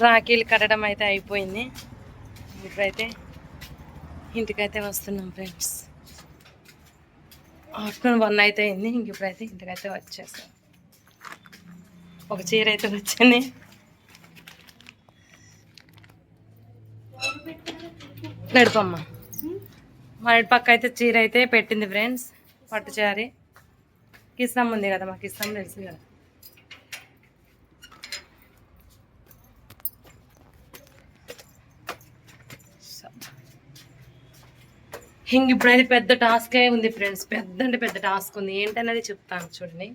రాఖీలు కట్టడం అయితే అయిపోయింది. ఇప్పుడైతే ఇంటికైతే వస్తున్నాం ఫ్రెండ్స్. ఆఫ్టర్నూన్ వన్ అయితే అయింది. ఇంక ఇప్పుడైతే ఇంటికైతే వచ్చేస్తాం ఒక చీర అయితే వచ్చింది. నడుపమ్మ. మా ఇంటి పక్క అయితే చీర అయితే పెట్టింది ఫ్రెండ్స్. పట్టు చారి. కిస్తం ఉంది కదా మాకు ఇస్తాం తెలుసు కదా. ఇంక ఇప్పుడైతే పెద్ద టాస్కే ఉంది ఫ్రెండ్స్. పెద్ద అంటే పెద్ద టాస్క్ ఉంది. ఏంటనేది చెప్తాను చూడండి.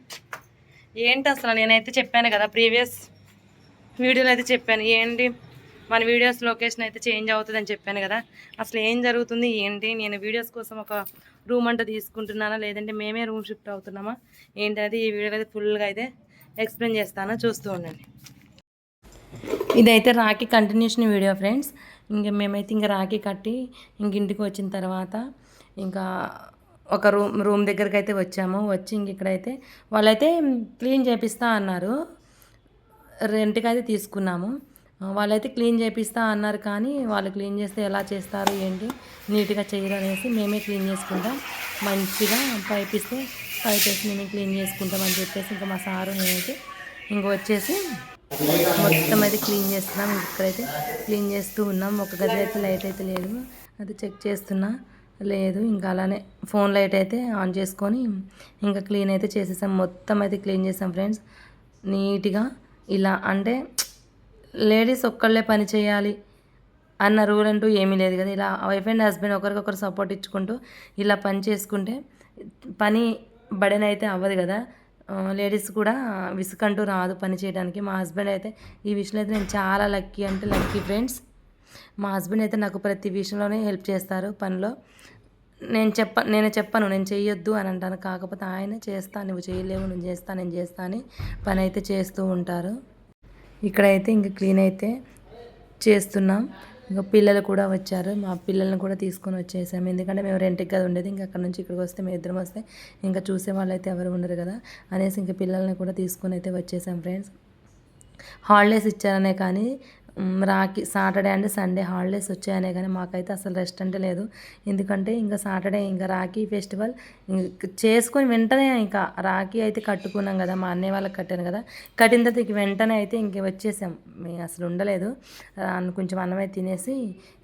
ఏంటి అసలు నేనైతే చెప్పాను కదా ప్రీవియస్ వీడియోలో అయితే చెప్పాను. ఏంటి? మన వీడియోస్ లొకేషన్ అయితే చేంజ్ అవుతుందని చెప్పాను కదా. అసలు ఏం జరుగుతుంది? ఏంటి? నేను వీడియోస్ కోసం ఒక రూమ్ అంటూ తీసుకుంటున్నానా? లేదంటే మేమే రూమ్ షిఫ్ట్ అవుతున్నామా? ఏంటి ఈ వీడియో అయితే ఫుల్గా అయితే ఎక్స్ప్లెయిన్ చేస్తాను. చూస్తూ ఉండండి. ఇదైతే రాఖీ కంటిన్యూషన్ వీడియో ఫ్రెండ్స్ ఇంకా మేమైతే ఇంకా రాఖీ కట్టి ఇంక ఇంటికి వచ్చిన తర్వాత ఇంకా ఒక రూమ్ రూమ్ దగ్గరికి అయితే వచ్చాము. వచ్చి ఇంక ఇక్కడైతే వాళ్ళైతే క్లీన్ చేపిస్తా అన్నారు. రెంట్కి అయితే తీసుకున్నాము వాళ్ళైతే క్లీన్ చేపిస్తా అన్నారు కానీ వాళ్ళు క్లీన్ చేస్తే ఎలా చేస్తారు ఏంటి నీట్గా చేయరు అనేసి మేమే క్లీన్ చేసుకుంటాం. మంచిగా పైప్ ఇస్తే పైప్ వేసి మేమే క్లీన్ చేసుకుంటాం అని చెప్పేసి ఇంకా మా సారు నేనైతే ఇంక వచ్చేసి మొత్తం అయితే క్లీన్ చేస్తున్నాం ఇక్కడైతే. క్లీన్ చేస్తూ ఉన్నాం. ఒక గది అయితే లైట్ అయితే లేదు. అది చెక్ చేస్తున్నా. లేదు ఇంకా అలానే ఫోన్ లైట్ అయితే ఆన్ చేసుకొని ఇంకా క్లీన్ అయితే చేసేసాం. మొత్తం అయితే క్లీన్ చేసాం ఫ్రెండ్స్. నీట్గా ఇలా అంటే లేడీస్ ఒక్కళ్ళే పని చేయాలి అన్న రూల్ అంటూ ఏమీ లేదు కదా. ఇలా వైఫ్ అండ్ హస్బెండ్ ఒకరికొకరు సపోర్ట్ ఇచ్చుకుంటూ ఇలా పని చేసుకుంటే పని బడనైతే అవ్వదు కదా. లేడీస్ కూడా విసుకంటూ రాదు పని చేయడానికి. మా హస్బెండ్ అయితే ఈ విషయంలో అయితే నేను చాలా లక్కీ అంటే లక్కీ ఫ్రెండ్స్. మా హస్బెండ్ అయితే నాకు ప్రతి విషయంలోనే హెల్ప్ చేస్తారు పనిలో. నేను చెప్ప నేను చెప్పను నేను చేయొద్దు అని అంటాను. కాకపోతే ఆయన చేస్తా నువ్వు చేయలేవు నువ్వు చేస్తా నేను చేస్తా అని పని అయితే చేస్తూ ఉంటారు. ఇక్కడైతే ఇంక క్లీన్ అయితే చేస్తున్నాం. ఇంకా పిల్లలు కూడా వచ్చారు. మా పిల్లల్ని కూడా తీసుకొని వచ్చేసాము ఎందుకంటే మేము రెంట్కి కదా ఉండేది. ఇంకా అక్కడ నుంచి ఇక్కడికి వస్తే మేము ఇద్దరం వస్తే ఇంకా చూసే వాళ్ళు అయితే ఎవరు ఉండరు కదా. అనేసి ఇంకా పిల్లల్ని కూడా తీసుకొని అయితే వచ్చేసాం ఫ్రెండ్స్. హాలిడేస్ ఇచ్చారనే కానీ రాకి సాటర్డే అండ్ సండే హాలిడేస్ వచ్చాయనే కానీ మాకైతే అసలు రెస్ట్ అంటే లేదు. ఎందుకంటే ఇంకా సాటర్డే ఇంకా రాఖీ ఫెస్టివల్ చేసుకొని వెంటనే ఇంకా రాఖీ అయితే కట్టుకున్నాం కదా మా అన్నయ్య వాళ్ళకి కట్టాను కదా. కట్టిన తర్వాత ఇంక వెంటనే అయితే ఇంక వచ్చేసాం. మేము అసలు ఉండలేదు. కొంచెం అన్నమే తినేసి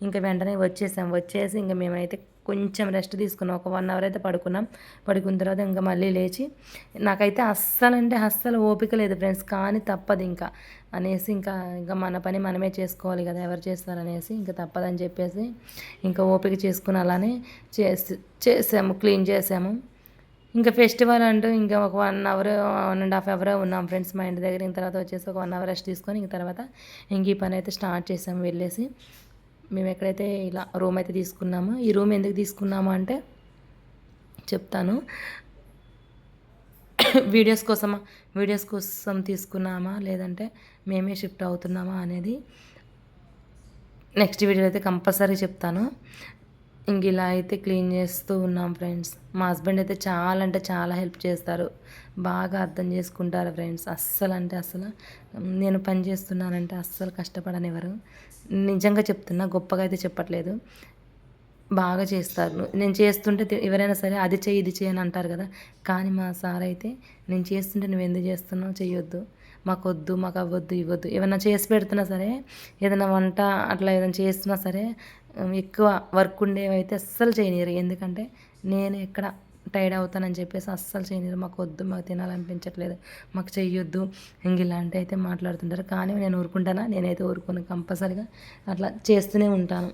ఇంకా వెంటనే వచ్చేసాం. వచ్చేసి ఇంకా మేమైతే కొంచెం రెస్ట్ తీసుకున్నాం ఒక వన్ అవర్ అయితే పడుకున్నాం. పడుకున్న తర్వాత ఇంకా మళ్ళీ లేచి నాకైతే అస్సలు అంటే అస్సలు ఓపిక లేదు ఫ్రెండ్స్ కానీ తప్పదు ఇంకా అనేసి ఇంకా ఇంకా మన పని మనమే చేసుకోవాలి కదా ఎవరు చేస్తారనేసి ఇంకా తప్పదని చెప్పేసి ఇంకా ఓపిక చేసుకుని అలానే చేసి చేసాము క్లీన్ చేసాము. ఇంకా ఫెస్టివల్ అంటూ ఇంకా ఒక one hour one and half hour ఉన్నాం ఫ్రెండ్స్ మా ఇంటి దగ్గర. ఇంక తర్వాత వచ్చేసి ఒక వన్ అవర్ రెస్ట్ తీసుకొని ఇంక తర్వాత ఇంక ఈ పని అయితే స్టార్ట్ చేసాము వెళ్ళేసి మేము ఎక్కడైతే ఇలా రూమ్ అయితే తీసుకున్నామో ఈ రూమ్ ఎందుకు తీసుకున్నాము అంటే చెప్తాను. వీడియోస్ కోసమా వీడియోస్ కోసం తీసుకున్నామా లేదంటే మేమే షిఫ్ట్ అవుతున్నామా అనేది నెక్స్ట్ వీడియో అయితే కంపల్సరీ చెప్తాను. ఇంక ఇలా అయితే క్లీన్ చేస్తూ ఉన్నాం ఫ్రెండ్స్. మా హస్బెండ్ అయితే చాలా అంటే చాలా హెల్ప్ చేస్తారు. బాగా అర్థం చేసుకుంటారు ఫ్రెండ్స్. అస్సలు అంటే అస్సలు నేను పని చేస్తున్నానంటే అస్సలు కష్టపడనివ్వరు నిజంగా చెప్తున్నా గొప్పగా అయితే చెప్పట్లేదు. బాగా చేస్తారు. నేను చేస్తుంటే ఎవరైనా సరే అది చెయ్యి ఇది చేయని అంటారు కదా. కానీ మా సార్ అయితే నేను చేస్తుంటే నువ్వు ఎందుకు చేస్తున్నావు చేయొద్దు మాకు వద్దు మాకు అవ్వద్దు ఇవ్వద్దు. ఏమైనా చేసి పెడుతున్నా సరే ఏదైనా వంట అట్లా ఏదైనా చేస్తున్నా సరే ఎక్కువ వర్క్ ఉండేవి అయితే అస్సలు చేయనీరు ఎందుకంటే నేను ఎక్కడ టైర్డ్ అవుతానని చెప్పేసి అస్సలు చేయనీరు మాకు వద్దు మాకు తినాలనిపించట్లేదు మాకు చెయ్యొద్దు ఇంక ఇలాంటి అయితే మాట్లాడుతుంటారు. కానీ నేను ఊరుకుంటానా? నేనైతే ఊరుకోను కంపల్సరిగా. అట్లా చేస్తూనే ఉంటాను.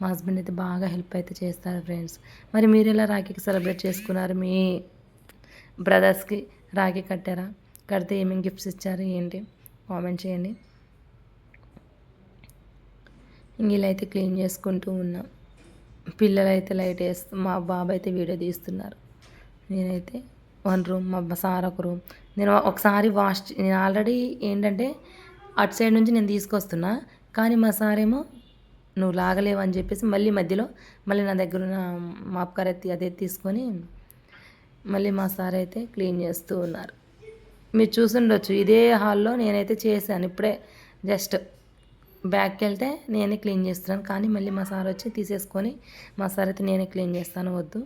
మా హస్బెండ్ అయితే బాగా హెల్ప్ అయితే చేస్తారు ఫ్రెండ్స్. మరి మీరు ఎలా రాఖీకి సెలబ్రేట్ చేసుకున్నారు? మీ బ్రదర్స్కి రాఖీ కట్టారా? కడితే ఏమేమి గిఫ్ట్స్ ఇచ్చారు? ఏంటి? కామెంట్ చేయండి. వీళ్ళైతే ఇలా అయితే క్లీన్ చేసుకుంటూ ఉన్నాం. పిల్లలైతే లైట్ వేస్తూ మా బాబు అయితే వీడియో తీస్తున్నారు. నేనైతే వన్ రూమ్ మా సార్ ఒక రూమ్. నేను ఒకసారి వాష్ నేను ఆల్రెడీ ఏంటంటే అటు సైడ్ నుంచి నేను తీసుకొస్తున్నా కానీ మా సార్ ఏమో నువ్వు లాగలేవు అని చెప్పేసి మళ్ళీ మధ్యలో మళ్ళీ నా దగ్గర ఉన్న మాప్కార్ ఎత్తి అదే తీసుకొని మళ్ళీ మా సార్ అయితే క్లీన్ చేస్తూ ఉన్నారు. మీరు చూసుండొచ్చు. ఇదే హాల్లో నేనైతే చేశాను. ఇప్పుడే జస్ట్ బ్యాక్కి వెళ్తే నేనే క్లీన్ చేస్తున్నాను. కానీ మళ్ళీ మా సార్ వచ్చి తీసేసుకొని మా సార్ అయితే నేనే క్లీన్ చేస్తాను వద్దు.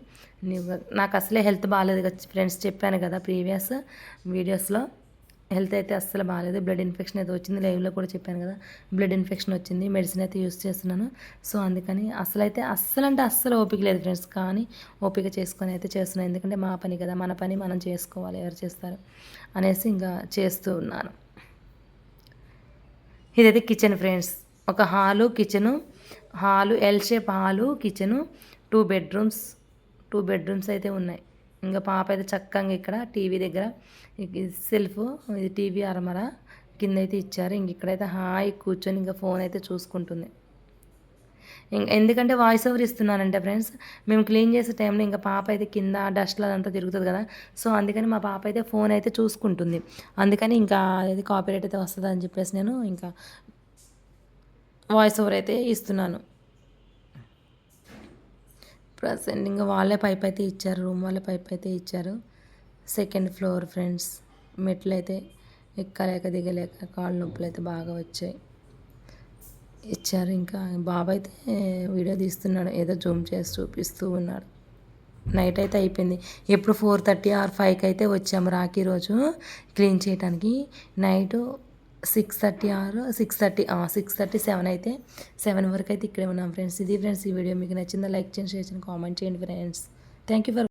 నాకు అసలే హెల్త్ బాగాలేదు కదా. ఫ్రెండ్స్ చెప్పాను కదా ప్రీవియస్ వీడియోస్లో. హెల్త్ అయితే అస్సలు బాగాలేదు బ్లడ్ ఇన్ఫెక్షన్ అయితే వచ్చింది. లైవ్లో కూడా చెప్పాను కదా బ్లడ్ ఇన్ఫెక్షన్ వచ్చింది. మెడిసిన్ అయితే యూస్ చేస్తున్నాను. సో అందుకని అసలు అయితే అస్సలు అంటే అస్సలు ఓపిక లేదు ఫ్రెండ్స్. కానీ ఓపిక చేసుకొని అయితే చేస్తున్నాను. ఎందుకంటే మా పని కదా. మన పని మనం చేసుకోవాలి. ఎవరు చేస్తారు? అనేసి ఇంకా చేస్తూ ఉన్నాను. ఇదైతే కిచెన్ ఫ్రెండ్స్ ఒక hall kitchen hall L shape hall kitchen two bedrooms two bedrooms అయితే ఉన్నాయి. ఇంకా పాప అయితే చక్కగా ఇక్కడ టీవీ దగ్గర. సెల్ఫ్ ఇది టీవీ అరమర. కింద అయితే ఇచ్చారు. ఇంక ఇక్కడైతే హాయి కూర్చొని ఇంకా ఫోన్ అయితే చూసుకుంటుంది. ఎందుకంటే వాయిస్ ఓవర్ ఇస్తున్నానంటే ఫ్రెండ్స్ మేము క్లీన్ చేసే టైంలో ఇంకా పాప అయితే కింద డస్ట్లో అదంతా తిరుగుతుంది కదా. సో అందుకని మా పాప అయితే ఫోన్ అయితే చూసుకుంటుంది. అందుకని ఇంకా అది కాపీరైట్ అయితే వస్తుంది అని చెప్పేసి నేను ఇంకా వాయిస్ ఓవర్ అయితే ఇస్తున్నాను. ప్రజెంట్ ఇంకా వాళ్ళే పైప్ అయితే ఇచ్చారు. రూమ్ వాళ్ళే పైప్ అయితే ఇచ్చారు. సెకండ్ ఫ్లోర్ ఫ్రెండ్స్ మెట్లు అయితే ఎక్కలేక దిగలేక కాళ్ళు నొప్పులు అయితే బాగా వచ్చాయి. ఇచ్చారు. ఇంకా బాబు అయితే వీడియో తీస్తున్నాడు. ఏదో జూమ్ చేసి చూపిస్తూ ఉన్నాడు. నైట్ అయితే అయిపోయింది. ఎప్పుడు ఫోర్ థర్టీ ఆర్ ఫైవ్కి అయితే వచ్చాము రాఖీ రోజు క్లీన్ చేయడానికి night six thirty or six thirty six thirty seven అయితే సెవెన్ వరకు అయితే ఇక్కడే ఉన్నాం ఫ్రెండ్స్. ఇది ఫ్రెండ్స్ ఈ వీడియో. మీకు నచ్చిందా లైక్ చేయండి షేర్ చేయండి కామెంట్ చేయండి ఫ్రెండ్స్. Thank you for